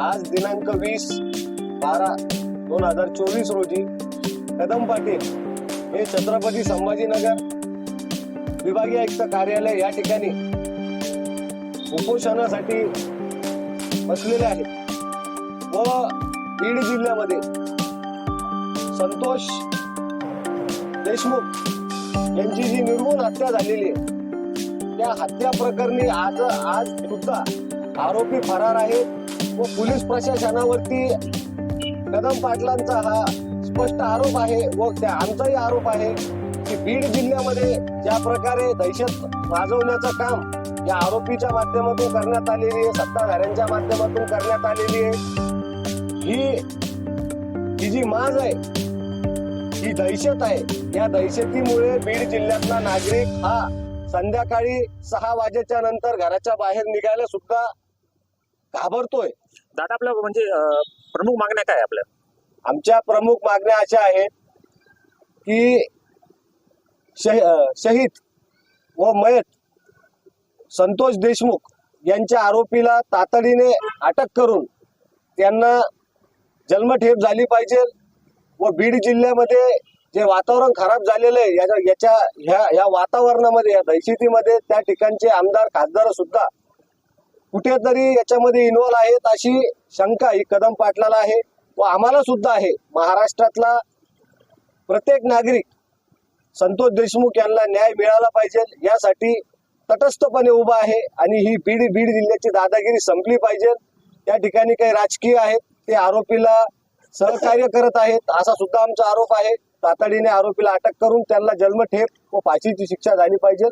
आज दिनांक वीस बारा दोन हजार चोवीस रोजी कदम पाटील हे छत्रपती संभाजीनगर विभागीय आयुक्त कार्यालय या ठिकाणी उपोषणासाठी बसलेले आहेत. व बीड जिल्ह्यामध्ये संतोष देशमुख यांची जी निर्गुण हत्या झालेली आहे त्या हत्या प्रकरणी आज आज सुद्धा आरोपी फरार आहेत. व पोलीस प्रशासनावरती कदम पाटलांचा हा स्पष्ट आरोप आहे व त्या आमचाही आरोप आहे की बीड जिल्ह्यामध्ये ज्या प्रकारे दहशत माजवण्याचं काम या आरोपीच्या माध्यमातून करण्यात आलेली आहे सत्ताधाऱ्यांच्या माध्यमातून करण्यात आलेली आहे ही ही जी माज आहे ही दहशत आहे या दहशतीमुळे बीड जिल्ह्यातला नागरिक हा संध्याकाळी सहा वाजेच्या नंतर घराच्या बाहेर निघायला सुद्धा घाबरतोय. दादा आपलं म्हणजे प्रमुख मागण्या काय आपल्या? आमच्या प्रमुख मागण्या अशा आहेत की शहीद व मयत संतोष देशमुख यांच्या आरोपीला तातडीने अटक करून त्यांना जन्मठेप झाली पाहिजे व बीड जिल्ह्यामध्ये जे वातावरण खराब झालेलं आहे याच्या याच्या ह्या ह्या वातावरणामध्ये या दहशतीमध्ये त्या ठिकाणचे आमदार खासदार सुद्धा कुठेतरी याच्यामध्ये इन्व्हॉल्व आहेत अशी शंका ही कदम पाटलाला आहे व आम्हाला सुद्धा आहे. महाराष्ट्रातला प्रत्येक नागरिक संतोष देशमुख यांना न्याय मिळाला पाहिजे यासाठी तटस्थपणे उभा आहे आणि ही बीड बीड जिल्ह्याची दादागिरी संपली पाहिजे. त्या ठिकाणी काही राजकीय आहेत ते आरोपीला सहकार्य करत आहेत असा सुद्धा आमचा आरोप आहे. तातडीने आरोपीला अटक करून त्यांना जन्मठेप व फाशीची शिक्षा झाली पाहिजे.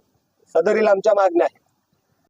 सदरील आमच्या मागण्या आहेत.